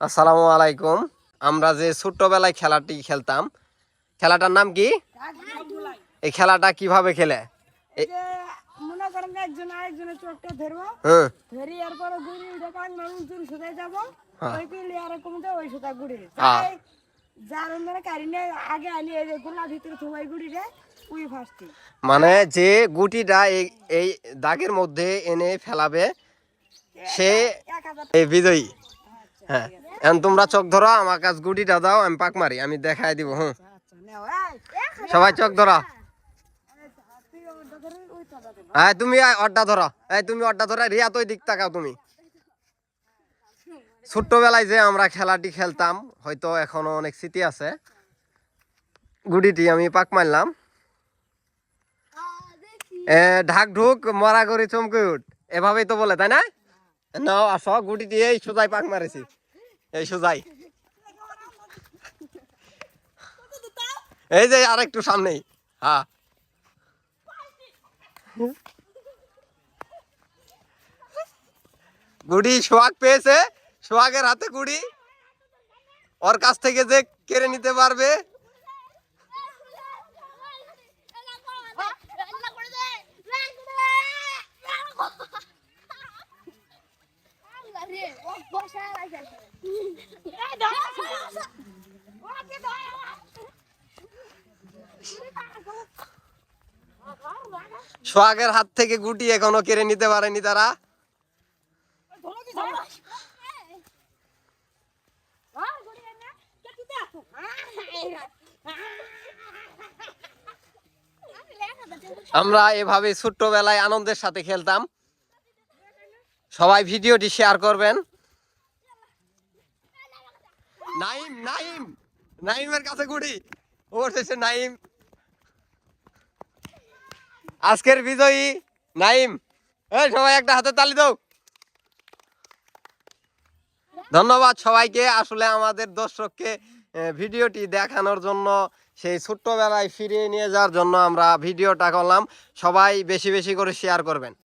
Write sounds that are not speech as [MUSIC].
আসসালামু আলাইকুম। আমরা যে ছোট্টবেলায় খেলাটি খেলতাম খেলাটার নাম কি? এই খেলাটা কীভাবে খেলে? মনে করেন একজন আরেকজনের চোখটা ধরবো ধরি এরপরে ঘুরি উঠে পাক মানুষ দূর সুতায় যাব। ওই প্লেয়ারে কমতে ওই সুতা ঘুরি। যার অন্যরা কারিনে আগে আনি এই গোলা ভিতরে থুমাই ঘুরি রে উই ফার্স্টে যে গুটিটা এই এই দাগের মধ্যে এনে ফেলাবে সে বিজয়ী। হ্যাঁ। এখন তোমরা চোখ ধরো, আমার কাছে গুটিটা দাও, আমি পাক মারি, আমি দেখাই দিব এই সবাই চোখ ধরো। হ্যাঁ তুমি অড্ডা ধরো। এই, তুমি অড্ডা ধরো, রিয়া তো দিক তাকাও তুমি। ছোট্টবেলায় যে আমরা খেলাটি খেলতাম, হয়তো এখনও অনেক স্মৃতি আছে। গুডিটি আমি পাক মারলাম। ঢাক ঢুক, মরা করে চমকে উঠ। এভাবেই তো বলে, তাই না? নাও, আসো, গুটিটি এই সোজাই পাক মারেছি। [LAUGHS] এই যে আর একটু সামনেই। হ্যাঁ গুড়ি সোহাগ পেয়েছে সোহাগের হাতে গুড়ি। ওর কাছ থেকে যে কেড়ে নিতে পারবে। সোহাগের হাত থেকে গুটি এখনও কেড়ে নিতে পারেনি তারা। আমরা এভাবে ছোট্টবেলায় আনন্দের সাথে খেলতাম। সবাই ভিডিওটি শেয়ার করবেন। নাইম নাইম। নাইমের কাছে গুড়ি ওর শেষে নাইম। আজকের বিজয়ী নাইম। এই, সবাই একটা হাতে তালি দাও। ধন্যবাদ সবাইকে। আসলে আমাদের দর্শককে ভিডিওটি দেখানোর জন্য, সেই ছোট্টবেলায় ফিরিয়ে নিয়ে যাওয়ার জন্য আমরা ভিডিওটা করলাম। সবাই বেশি বেশি করে শেয়ার করবেন।